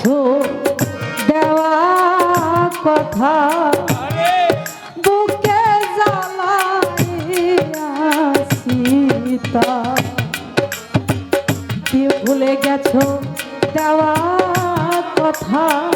কিছু দেওয়া কথা। বুকে জ্বালাইয়া ভুলে গেছো দেওয়া কথা।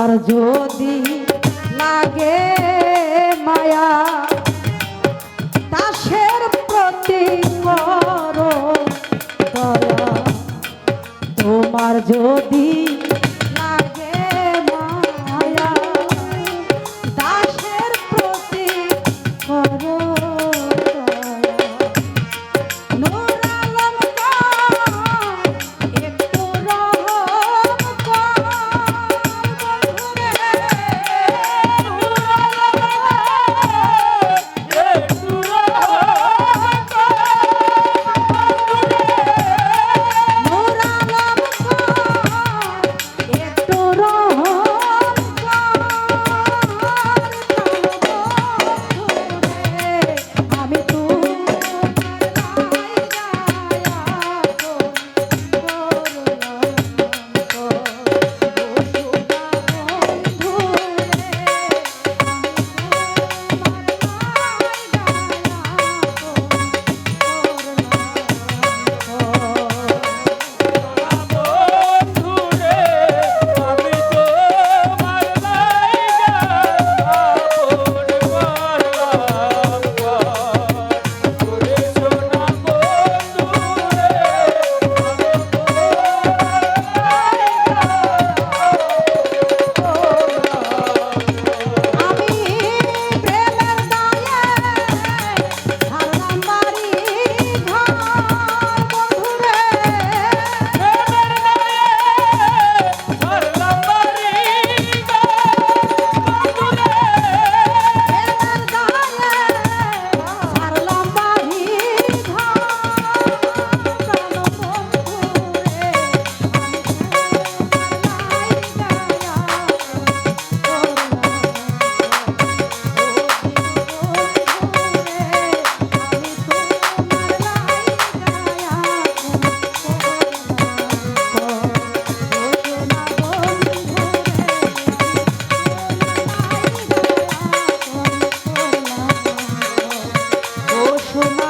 তোমার যদি লাগে মায়া দাসের প্রতি করো তোমার যদি তোমার